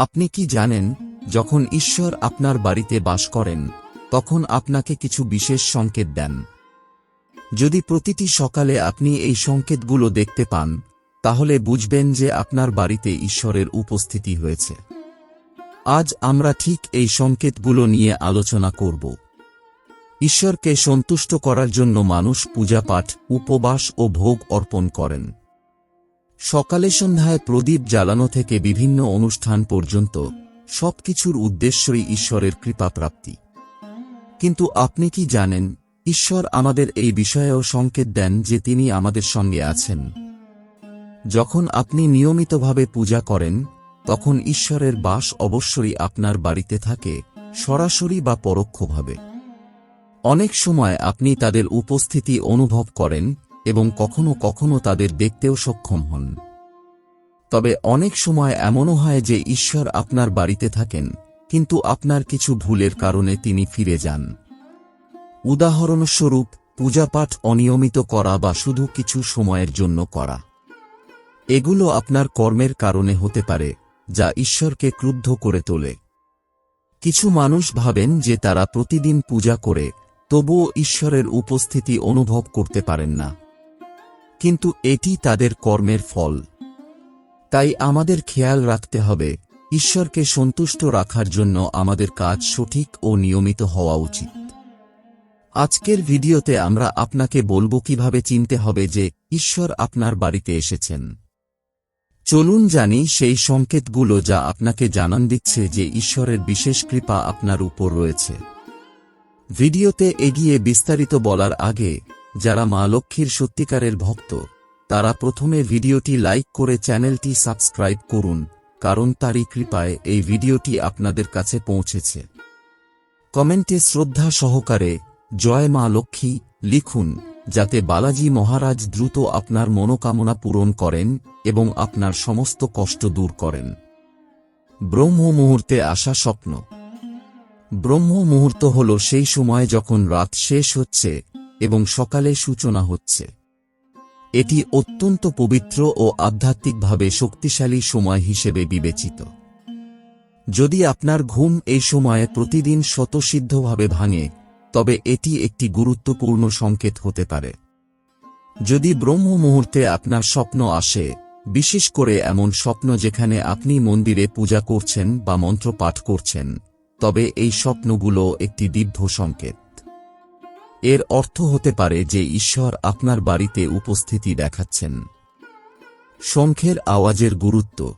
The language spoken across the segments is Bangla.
আপনি কি জানেন, যখন ঈশ্বর আপনার বাড়িতে বাস করেন, তখন আপনাকে কিছু বিশেষ সংকেত দেন। যদি প্রতিটি সকালে আপনি এই সংকেতগুলো দেখতে পান, তাহলে বুঝবেন যে আপনার বাড়িতে ঈশ্বরের উপস্থিতি হয়েছে। আজ আমরা ঠিক এই সংকেতগুলো নিয়ে আলোচনা করব। ঈশ্বরকে সন্তুষ্ট করার জন্য মানুষ পূজাপাঠ, উপবাস ও ভোগ অর্পণ করেন। সকালে সন্ধ্যায় প্রদীপ জ্বালানো থেকে বিভিন্ন অনুষ্ঠান পর্যন্ত সবকিছুর উদ্দেশ্যই ঈশ্বরের কৃপা প্রাপ্তি। কিন্তু আপনি কি জানেন, ঈশ্বর আমাদের এই বিষয়েও সংকেত দেন যে তিনি আমাদের সঙ্গে আছেন। যখন আপনি নিয়মিতভাবে পূজা করেন, তখন ঈশ্বরের বাস অবশ্যই আপনার বাড়িতে থাকে, সরাসরি বা পরোক্ষভাবে। অনেক সময় আপনি তাদের উপস্থিতি অনুভব করেন এবং কখনো কখনো তাদের দেখতেও সক্ষম হন। তবে অনেক সময় এমনও হয় যে ঈশ্বর আপনার বাড়িতে থাকেন, কিন্তু আপনার কিছু ভুলের কারণে তিনি ফিরে যান। উদাহরণস্বরূপ, পূজাপাঠ অনিয়মিত করা বা শুধু কিছু সময়ের জন্য করা। এগুলো আপনার কর্মের কারণে হতে পারে, যা ঈশ্বরকে ক্রুদ্ধ করে তোলে। কিছু মানুষ ভাবেন যে তারা প্রতিদিন পূজা করে, তবুও ঈশ্বরের উপস্থিতি অনুভব করতে পারেন না। কিন্তু এটি তাদের কর্মের ফল। তাই আমাদের খেয়াল রাখতে হবে, ঈশ্বরকে সন্তুষ্ট রাখার জন্য আমাদের কাজ সঠিক ও নিয়মিত হওয়া উচিত। আজকের ভিডিওতে আমরা আপনাকে বলব কীভাবে চিনতে হবে যে ঈশ্বর আপনার বাড়িতে এসেছেন। চলুন জানি সেই সংকেতগুলো যা আপনাকে জানান দিচ্ছে যে ঈশ্বরের বিশেষ কৃপা আপনার উপর রয়েছে। ভিডিওতে এগিয়ে বিস্তারিত বলার আগে যারা মা লক্ষ্মীর সত্যিকারের ভক্ত, তারা প্রথমে ভিডিওটি লাইক করে চ্যানেলটি সাবস্ক্রাইব করুন, কারণ তারই কৃপায় এই ভিডিওটি আপনাদের কাছে পৌঁছেছে। কমেন্টে শ্রদ্ধা সহকারে জয় মা লক্ষ্মী লিখুন, যাতে বালাজি মহারাজ দ্রুত আপনার মনোকামনা পূরণ করেন এবং আপনার সমস্ত কষ্ট দূর করেন। ব্রহ্ম মুহূর্তে আসা স্বপ্ন। ব্রহ্ম মুহূর্ত হল সেই সময় যখন রাত শেষ হচ্ছে এবং সকালে সূচনা হচ্ছে। এটি অত্যন্ত পবিত্র ও আধ্যাত্মিকভাবে শক্তিশালী সময় হিসেবে বিবেচিত। যদি আপনার ঘুম এই সময়ে প্রতিদিন স্বতঃসিদ্ধভাবে ভাঙে, তবে এটি একটি গুরুত্বপূর্ণ সংকেত হতে পারে। যদি ব্রহ্ম মুহূর্তে আপনার স্বপ্ন আসে, বিশেষ করে এমন স্বপ্ন যেখানে আপনি মন্দিরে পূজা করছেন বা মন্ত্র পাঠ করছেন, তবে এই স্বপ্নগুলো একটি দিব্য সংকেত। এর অর্থ হতে পারে যে ঈশ্বর আপনার বাড়িতে উপস্থিতি দেখাচ্ছেন। শঙ্খের আওয়াজের গুরুত্ব।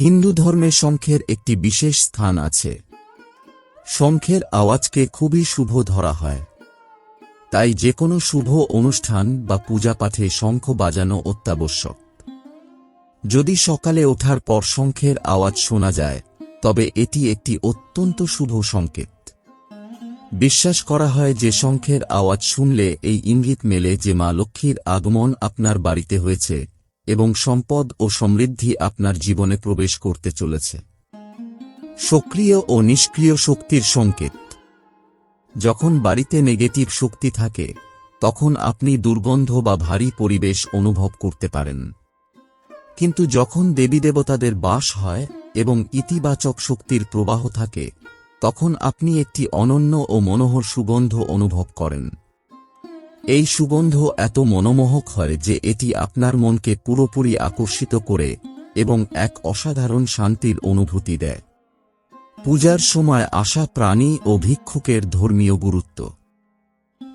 হিন্দু ধর্মে শঙ্খের একটি বিশেষ স্থান আছে। শঙ্খের আওয়াজকে খুবই শুভ ধরা হয়। তাই যে কোনো শুভ অনুষ্ঠান বা পূজা পাঠে শঙ্খ বাজানো অত্যাবশ্যক। যদি সকালে ওঠার পর শঙ্খের আওয়াজ শোনা যায়, তবে এটি একটি অত্যন্ত শুভ সংকেত। বিশ্বাস করা হয় যে শঙ্খের আওয়াজ শুনলে এই ইঙ্গিত মেলে যে মা লক্ষ্মীর আগমন আপনার বাড়িতে হয়েছে এবং সম্পদ ও সমৃদ্ধি আপনার জীবনে প্রবেশ করতে চলেছে। সক্রিয় ও নিষ্ক্রিয় শক্তির সংকেত। যখন বাড়িতে নেগেটিভ শক্তি থাকে, তখন আপনি দুর্গন্ধ বা ভারী পরিবেশ অনুভব করতে পারেন। কিন্তু যখন দেবী দেবতাদের বাস হয় এবং ইতিবাচক শক্তির প্রবাহ থাকে তখন আপনি একটি অনন্য ও মনোহর সুগন্ধ অনুভব করেন। এই সুগন্ধ এত মনোমোহক হয় যে এটি আপনার মনকে পুরোপুরি আকর্ষিত করে এবং এক অসাধারণ শান্তির অনুভূতি দেয়। পূজার সময় আসা প্রাণী ও ভিক্ষুকের ধর্মীয় গুরুত্ব।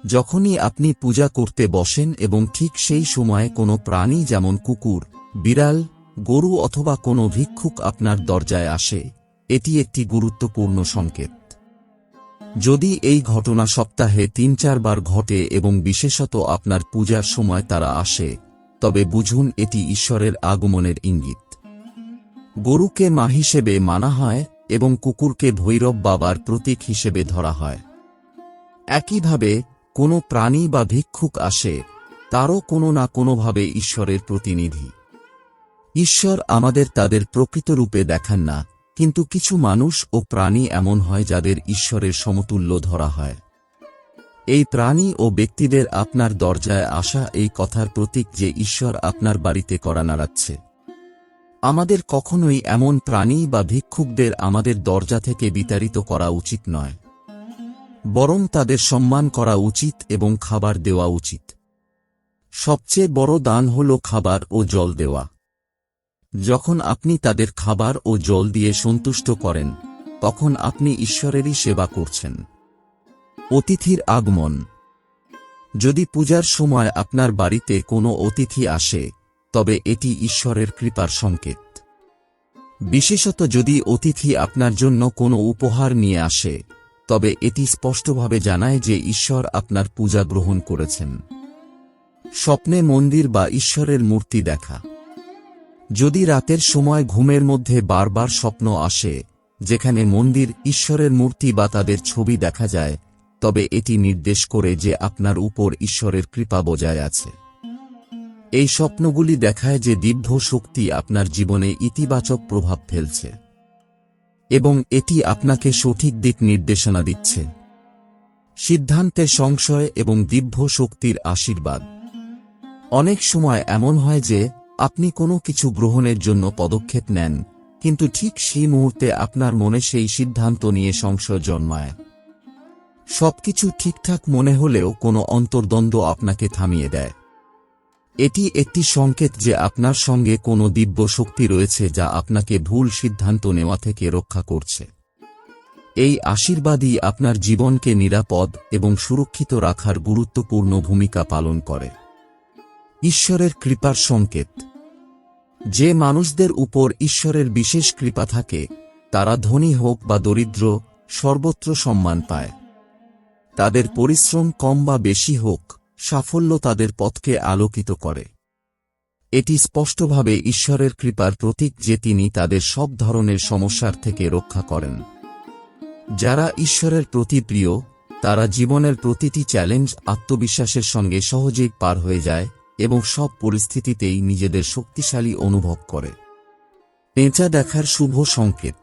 যখনই আপনি পূজা করতে বসেন এবং ঠিক সেই সময়ে কোনো প্রাণী যেমন কুকুর, বিড়াল, গরু অথবা কোনো ভিক্ষুক আপনার দরজায় আসে এটি একটি গুরুত্বপূর্ণ সংকেত। যদি এই ঘটনা সপ্তাহে তিন চারবার ঘটে এবং বিশেষত আপনার পূজার সময় তারা আসে, তবে বুঝুন এটি ঈশ্বরের আগমনের ইঙ্গিত। গরুকে মা হিসেবে মানা হয় এবং কুকুরকে ভৈরব বাবার প্রতীক হিসেবে ধরা হয়। একইভাবে, কোনো প্রাণী বা ভিক্ষুক আসে, তারও কোনো না কোনোভাবে ঈশ্বরের প্রতিনিধি। ঈশ্বর আমাদের তাদের প্রকৃত রূপে দেখান না কিন্তু কিছু মানুষ ও প্রাণী এমন হয় যাদের ঈশ্বরের সমতুল্য ধরা হয়। এই প্রাণী ও ব্যক্তিদের আপনার দরজায় আসা এই কথার প্রতীক যে ঈশ্বর আপনার বাড়িতে করা নাড়াচ্ছে। আমাদের কখনোই এমন প্রাণী বা ভিক্ষুকদের আমাদের দরজা থেকে বিতাড়িত করা উচিত নয়। বরং তাদের সম্মান করা উচিত এবং খাবার দেওয়া উচিত। সবচেয়ে বড় দান হল খাবার ও জল দেওয়া। যখন আপনি তাদের খাবার ও জল দিয়ে সন্তুষ্ট করেন, তখন আপনি ঈশ্বরেরই সেবা করছেন। অতিথির আগমন। যদি পূজার সময় আপনার বাড়িতে কোনো অতিথি আসে, তবে এটি ঈশ্বরের কৃপার সংকেত। বিশেষত যদি অতিথি আপনার জন্য কোনো উপহার নিয়ে আসে, তবে এটি স্পষ্টভাবে জানায় যে ঈশ্বর আপনার পূজা গ্রহণ করেছেন। স্বপ্নে মন্দির বা ঈশ্বরের মূর্তি দেখা। যদি রাতের সময় ঘুমের মধ্যে বারবার স্বপ্ন আসে, যেখানে মন্দির, ঈশ্বরের মূর্তি বা তাদের ছবি দেখা যায়, তবে এটি নির্দেশ করে যে আপনার উপর ঈশ্বরের কৃপা বজায় আছে। এই স্বপ্নগুলি দেখায় যে দিব্য শক্তি আপনার জীবনে ইতিবাচক প্রভাব ফেলছে। এবং এটি আপনাকে সঠিক দিক নির্দেশনা দিচ্ছে। সিদ্ধান্তে সংশয় এবং দিব্য শক্তির আশীর্বাদ। অনেক সময় এমন হয় যে আপনি কোনো কিছু গ্রহণের জন্য পদক্ষেপ নেন, কিন্তু ঠিক সেই মুহূর্তে আপনার মনে সেই সিদ্ধান্ত নিয়ে সংশয় জন্মায়। সবকিছু ঠিকঠাক মনে হলেও কোনো অন্তর্দ্বন্দ্ব আপনাকে থামিয়ে দেয়। এটি একটি সংকেত যে আপনার সঙ্গে কোনো দিব্য শক্তি রয়েছে যা আপনাকে ভুল সিদ্ধান্ত নেওয়া থেকে রক্ষা করছে। এই আশীর্বাদই আপনার জীবনকে নিরাপদ এবং সুরক্ষিত রাখার গুরুত্বপূর্ণ ভূমিকা পালন করে। ঈশ্বরের কৃপার সংকেত। যে মানুষদের উপর ঈশ্বরের বিশেষ কৃপা থাকে, তারা ধনী হোক বা দরিদ্র, সর্বত্র সম্মান পায়। তাদের পরিশ্রম কম বা বেশি হোক, সাফল্য তাদের পথকে আলোকিত করে। এটি স্পষ্টভাবে ঈশ্বরের কৃপার প্রতীক যে তিনি তাদের সব ধরনের সমস্যার থেকে রক্ষা করেন। যারা ঈশ্বরের প্রতি প্রিয়, তারা জীবনের প্রতিটি চ্যালেঞ্জ, আত্মবিশ্বাসের সঙ্গে সহজেই পার হয়ে যায় এবং সব পরিস্থিতিতেই নিজেদের শক্তিশালী অনুভব করে। পেঁচা দেখার শুভ সংকেত।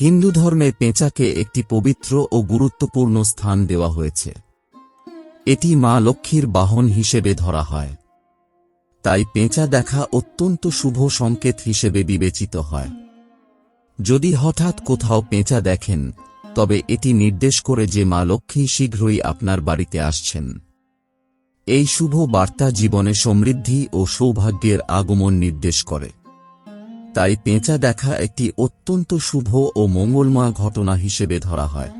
হিন্দু ধর্মে পেঁচাকে একটি পবিত্র ও গুরুত্বপূর্ণ স্থান দেওয়া হয়েছে। এটি মা লক্ষ্মীর বাহন হিসেবে ধরা হয়। তাই পেঁচা দেখা অত্যন্ত শুভ সংকেত হিসেবে বিবেচিত হয়। যদি হঠাৎ কোথাও পেঁচা দেখেন, তবে এটি নির্দেশ করে যে মা লক্ষ্মী শীঘ্রই আপনার বাড়িতে আসছেন। এই শুভ বার্তা জীবনে সমৃদ্ধি ও সৌভাগ্যের আগমন নির্দেশ করে। তাই পেঁচা দেখা একটি অত্যন্ত শুভ ও মঙ্গলময় ঘটনা হিসেবে ধরা হয়।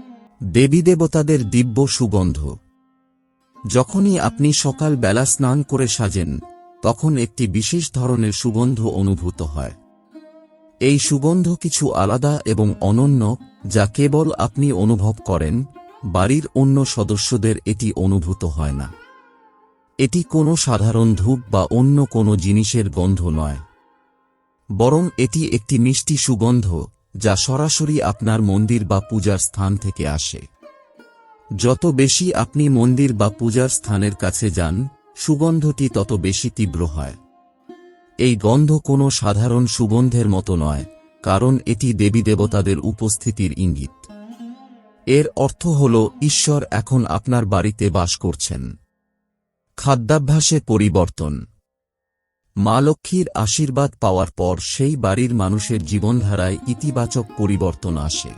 দেবী দেবতাদের দিব্য সুগন্ধ। যখনই আপনি সকাল বেলা স্নান করে সাজেন, তখন একটি বিশেষ ধরনের সুগন্ধ অনুভূত হয়। এই সুগন্ধ কিছু আলাদা এবং অনন্য, যা কেবল আপনি অনুভব করেন, বাড়ির অন্য সদস্যদের এটি অনুভূত হয় না। এটি কোনো সাধারণ ধূপ বা অন্য কোনো জিনিসের গন্ধ নয়। বরং এটি একটি মিষ্টি সুগন্ধ, যা সরাসরি আপনার মন্দির বা পূজার স্থান থেকে আসে। যত বেশি আপনি মন্দির বা পূজার স্থানের কাছে যান, সুগন্ধটি তত বেশি তীব্র হয়। এই গন্ধ কোনো সাধারণ সুগন্ধের মতো নয়, কারণ এটি দেবী দেবতাদের উপস্থিতির ইঙ্গিত। এর অর্থ হল, ঈশ্বর এখন আপনার বাড়িতে বাস করছেন। খাদ্যাভ্যাসে পরিবর্তন। মা লক্ষ্মীর আশীর্বাদ পাওয়ার পর সেই বাড়ির মানুষের জীবনধারায় ইতিবাচক পরিবর্তন আসে।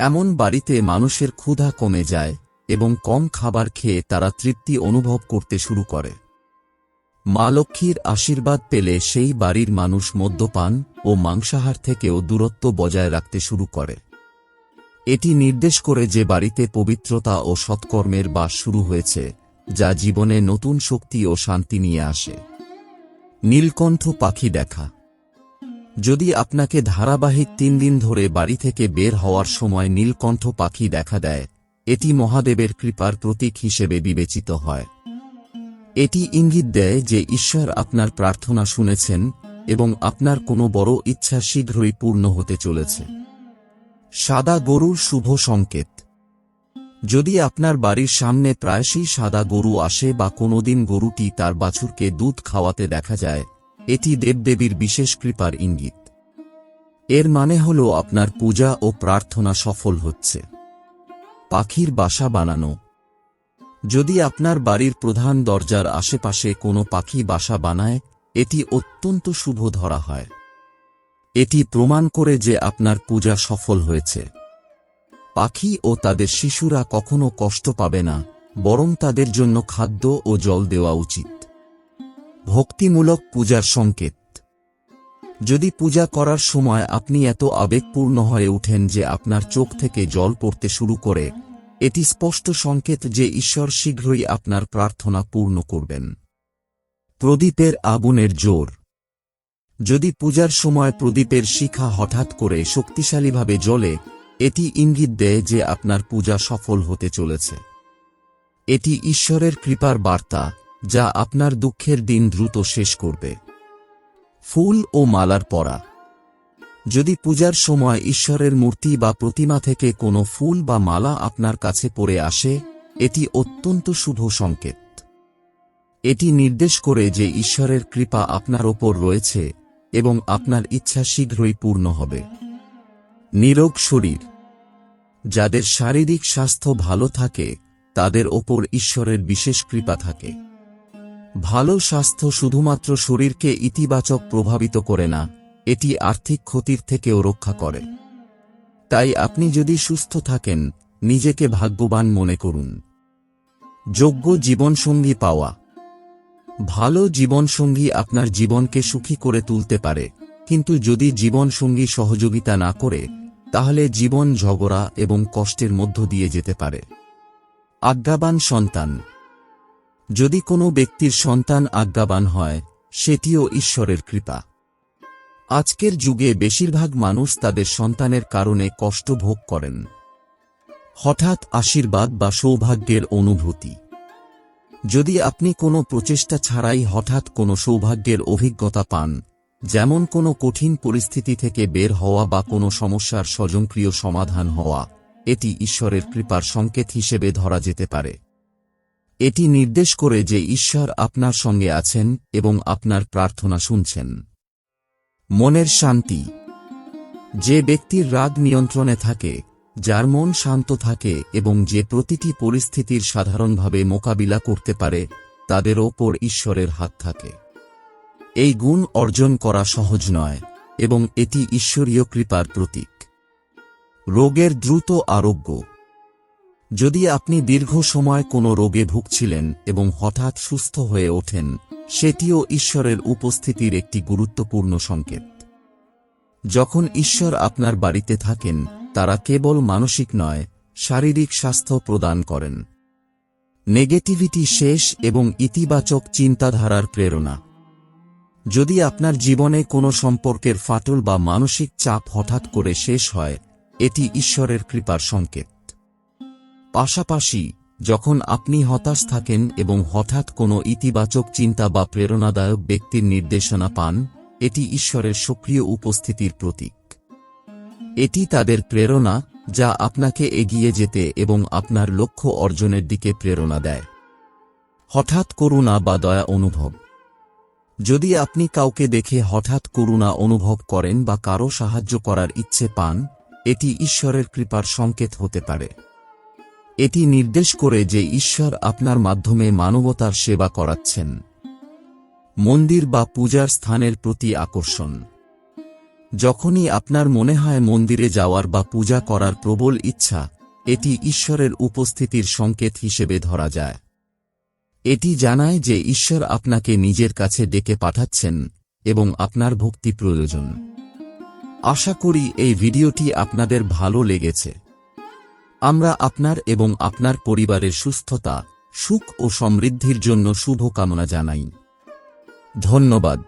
এমন বাড়িতে মানুষের ক্ষুধা কমে যায় এবং কম খাবার খেয়ে তারা তৃপ্তি অনুভব করতে শুরু করে। মা লক্ষ্মীর আশীর্বাদ পেলে সেই বাড়ির মানুষ মদ্যপান ও মাংসাহার থেকেও দূরত্ব বজায় রাখতে শুরু করে। এটি নির্দেশ করে যে বাড়িতে পবিত্রতা ও সৎকর্মের বাস শুরু হয়েছে। যা জীবনে নতুন শক্তি ও শান্তি নিয়ে আসে। নীলকণ্ঠ পাখি দেখা। যদি আপনাকে ধারাবাহিক তিন দিন ধরে বাড়ি থেকে বের হওয়ার সময় নীলকণ্ঠ পাখি দেখা দেয়, এটি মহাদেবের কৃপার প্রতীক হিসেবে বিবেচিত হয়। এটি ইঙ্গিত দেয় যে ঈশ্বর আপনার প্রার্থনা শুনেছেন এবং আপনার কোনো বড় ইচ্ছা শীঘ্রই পূর্ণ হতে চলেছে। সাদা গরুর শুভ সংকেত। যদি আপনার বাড়ির সামনে প্রায়শই সাদা গরু আসে বা কোনোদিন গরুটি তার বাছুরকে দুধ খাওয়াতে দেখা যায়, এটি দেবদেবীর বিশেষ কৃপার ইঙ্গিত। এর মানে হল আপনার পূজা ও প্রার্থনা সফল হচ্ছে। পাখির বাসা বানানো। যদি আপনার বাড়ির প্রধান দরজার আশেপাশে কোনো পাখি বাসা বানায়, এটি অত্যন্ত শুভ ধরা হয়। এটি প্রমাণ করে যে আপনার পূজা সফল হয়েছে। পাখি ও তাদের শিশুরা কখনো কষ্ট পাবে না, বরং তাদের জন্য খাদ্য ও জল দেওয়া উচিত। ভক্তিমূলক পূজার সংকেত। যদি পূজা করার সময় আপনি এত আবেগপূর্ণ হয়ে ওঠেন যে আপনার চোখ থেকে জল পড়তে শুরু করে, এটি স্পষ্ট সংকেত যে ঈশ্বর শীঘ্রই আপনার প্রার্থনা পূর্ণ করবেন। প্রদীপের আগুনের জোর। যদি পূজার সময় প্রদীপের শিখা হঠাৎ করে শক্তিশালীভাবে জ্বলে এটি ইঙ্গিত দেয় যে আপনার পূজা সফল হতে চলেছে। এটি ঈশ্বরের কৃপার বার্তা, যা আপনার দুঃখের দিন দ্রুত শেষ করবে। ফুল ও মালার পরা। যদি পূজার সময় ঈশ্বরের মূর্তি বা প্রতিমা থেকে কোনো ফুল বা মালা আপনার কাছে পড়ে আসে, এটি অত্যন্ত শুভ সংকেত। এটি নির্দেশ করে যে ঈশ্বরের কৃপা আপনার ওপর রয়েছে এবং আপনার ইচ্ছা শীঘ্রই পূর্ণ হবে। নিরোগ শরীর। যাদের শারীরিক স্বাস্থ্য ভালো থাকে, তাদের ওপর ঈশ্বরের বিশেষ কৃপা থাকে। ভালো স্বাস্থ্য শুধুমাত্র শরীরকে ইতিবাচক প্রভাবিত করে না, এটি আর্থিক ক্ষতির থেকেও রক্ষা করে। তাই আপনি যদি সুস্থ থাকেন, নিজেকে ভাগ্যবান মনে করুন। যোগ্য জীবনসঙ্গী পাওয়া। ভালো জীবনসঙ্গী আপনার জীবনকে সুখী করে তুলতে পারে, কিন্তু যদি জীবনসঙ্গী সহযোগিতা না করে তাহলে জীবন ঝগড়া এবং কষ্টের মধ্য দিয়ে যেতে পারে। আজ্ঞাবান সন্তান। যদি কোনো ব্যক্তির সন্তান আজ্ঞাবান হয়, সেটিও ঈশ্বরের কৃপা। আজকের যুগে বেশিরভাগ মানুষ তাদের সন্তানের কারণে কষ্ট ভোগ করেন। হঠাৎ আশীর্বাদ বা সৌভাগ্যের অনুভূতি। যদি আপনি কোনো প্রচেষ্টা ছাড়াই হঠাৎ কোনো সৌভাগ্যের অভিজ্ঞতা পান যেমন কোনো কঠিন পরিস্থিতি থেকে বের হওয়া বা কোনো সমস্যার স্বজনক্রিয় সমাধান হওয়া, এটি ঈশ্বরের কৃপার সংকেত হিসেবে ধরা যেতে পারে। এটি নির্দেশ করে যে ঈশ্বর আপনার সঙ্গে আছেন এবং আপনার প্রার্থনা শুনছেন। মনের শান্তি। যে ব্যক্তির রাগ নিয়ন্ত্রণে থাকে, যার মন শান্ত থাকে এবং যে প্রতিটি পরিস্থিতির সাধারণভাবে মোকাবিলা করতে পারে, তাদের ওপর ঈশ্বরের হাত থাকে। এই গুণ অর্জন করা সহজ নয়, এবং এটি ঈশ্বরীয় কৃপার প্রতীক। রোগের দ্রুত আরোগ্য। যদি আপনি দীর্ঘ সময় কোনো রোগে ভুগছিলেন এবং হঠাৎ সুস্থ হয়ে ওঠেন, সেটিও ঈশ্বরের উপস্থিতির একটি গুরুত্বপূর্ণ সংকেত। যখন ঈশ্বর আপনার বাড়িতে থাকেন, তারা কেবল মানসিক নয়, শারীরিক স্বাস্থ্য প্রদান করেন। নেগেটিভিটি শেষ এবং ইতিবাচক চিন্তাধারার প্রেরণা। যদি আপনার জীবনে কোনো সম্পর্কের ফাটল বা মানসিক চাপ হঠাৎ করে শেষ হয়, এটি ঈশ্বরের কৃপার সংকেত। পাশাপাশি, যখন আপনি হতাশ থাকেন এবং হঠাৎ কোনো ইতিবাচক চিন্তা বা প্রেরণাদায়ক ব্যক্তির নির্দেশনা পান, এটি ঈশ্বরের সক্রিয় উপস্থিতির প্রতীক। এটি তাদের প্রেরণা, যা আপনাকে এগিয়ে যেতে এবং আপনার লক্ষ্য অর্জনের দিকে প্রেরণা দেয়। হঠাৎ করুণা বা দয়া অনুভব। যদি আপনি কাউকে দেখে হঠাৎ করুণা অনুভব করেন বা কারও সাহায্য করার ইচ্ছে পান, এটি ঈশ্বরের কৃপার সংকেত হতে পারে। এটি নির্দেশ করে যে ঈশ্বর আপনার মাধ্যমে মানবতার সেবা করাচ্ছেন। মন্দির বা পূজার স্থানের প্রতি আকর্ষণ। যখনই আপনার মনে হয় মন্দিরে যাওয়ার বা পূজা করার প্রবল ইচ্ছা, এটি ঈশ্বরের উপস্থিতির সংকেত হিসেবে ধরা যায়। এটি জানায় যে ঈশ্বর আপনাকে নিজের কাছে ডেকে পাঠাচ্ছেন এবং আপনার ভক্তি প্রয়োজন। আশা করি এই ভিডিওটি আপনাদের ভালো লেগেছে। আমরা আপনার এবং আপনার পরিবারের সুস্থতা, সুখ ও সমৃদ্ধির জন্য শুভকামনা জানাই। ধন্যবাদ।